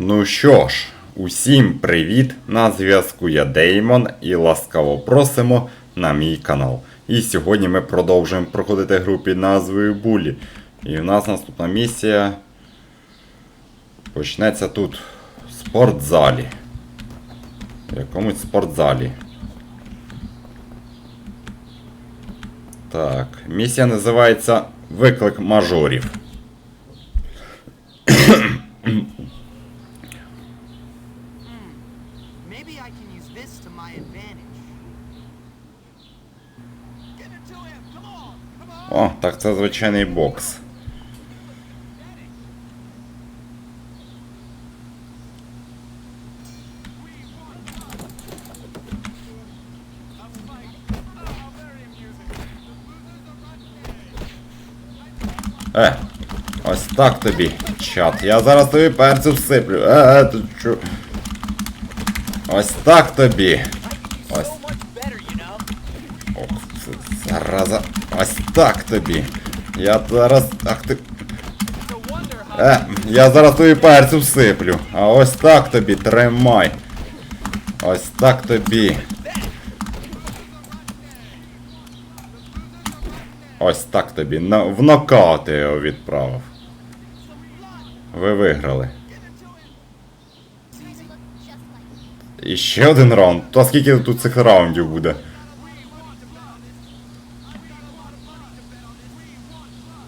Ну що ж, усім привіт! На зв'язку я Деймон і ласкаво просимо на мій канал. І сьогодні ми продовжуємо проходити гру під назвою Булі. І в нас наступна місія почнеться тут, в спортзалі. В якомусь спортзалі. Так, місія називається Виклик мажорів. О, так це звичайний бокс. Е, ось так тобі, чат. Я зараз тобі перцю всиплю. Е, е, ти чо? Ось так тобі. Ось? Ох, зараза. Ось так тобі. Я зараз. Ах ти. Е, я зараз тобі перцю всиплю. А ось так тобі, тримай. Ось так тобі. Ось так тобі. На, в нокаут я його відправив. Ви виграли. І ще один раунд. То скільки тут цих раундів буде?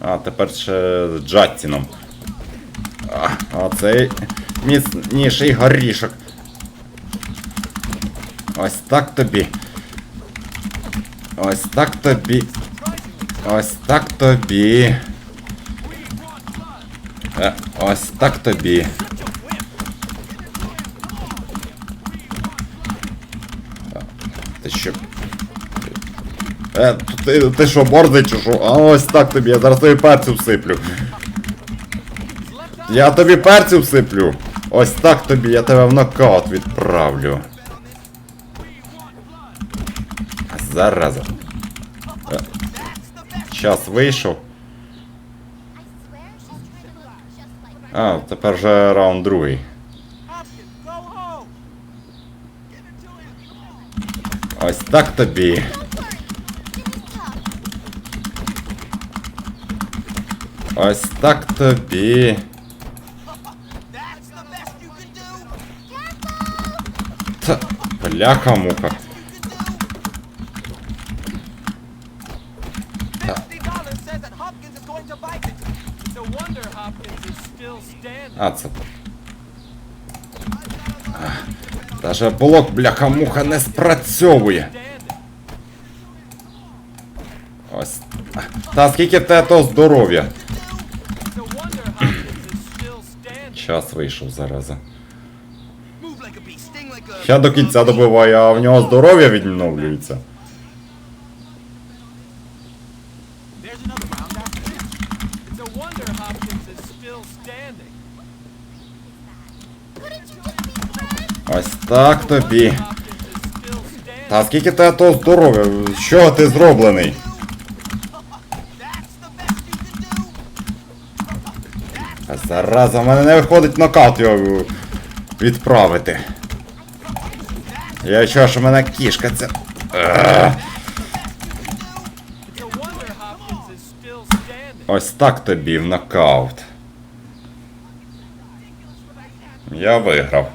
А, тепер ще з Джаттіном. А, а цей міцніший горішок. Ось так тобі. Ось так тобі. Ось так тобі. Е, ось так тобі. А, Ти що? Е, ти, ти що, борзий чи що? А ось так тобі, я зараз тобі перцю всиплю. Я тобі перцю всиплю. Ось так тобі, я тебе в нокаут відправлю. Зараза. Е, Час вийшов. А, тепер вже раунд другий. Ось так тобі. Wonder Hopkins is still standing. А, це. Ах, Даже блок бляха-муха не спрацьовує. Ось. Та скільки те то здоров'я. Час вийшов зараза. Я до кінця добиваю, а в нього здоров'я відновлюється. Ось так тобі. Та скільки те то здоров'я? Чого ти зроблений? Зараза, в мене не виходить нокаут його відправити. Я чого, що в мене кішка це. Standing. Ось так тобі в нокаут. Я виграв.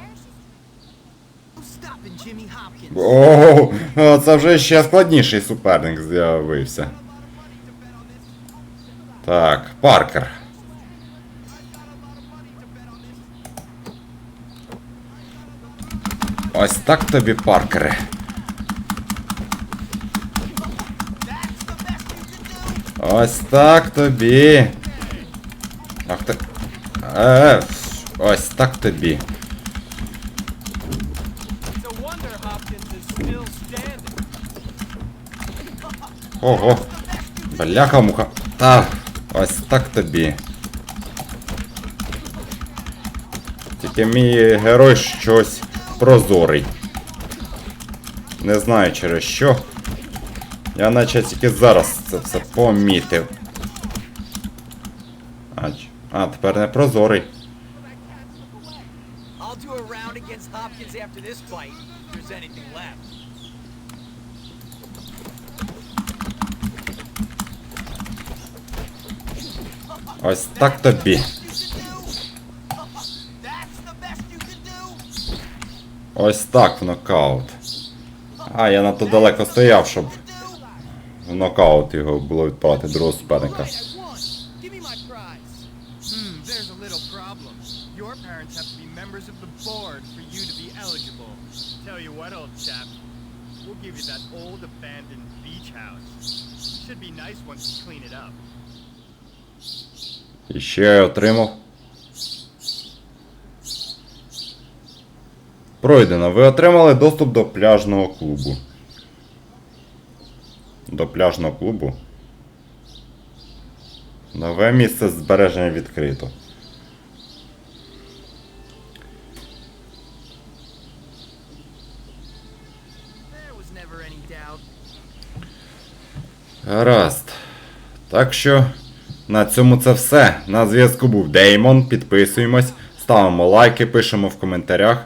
Ого, а це вже ще складніший суперник з'явився. Так, Паркер. Ось так тобі, Паркере. Ось так тобі. Ах ти. Е, ось так тобі. Ого. Бляха муха. Та, ось так тобі. Тільки мій герой щось прозорий. Не знаю через що. Я наче тільки зараз це все помітив. А, а тепер не прозорий. I'll do a Ось так в нокаут. А, я надто далеко стояв, щоб в нокаут його було відправити другого суперника. Hmm, we'll give you that old abandoned beach house. Should be nice once you clean it up. І ще я отримав. Пройдено. Ви отримали доступ до пляжного клубу. До пляжного клубу. Нове місце збереження відкрито. Гаразд. Так що на цьому це все. На зв'язку був Деймон. Підписуємось, ставимо лайки, пишемо в коментарях.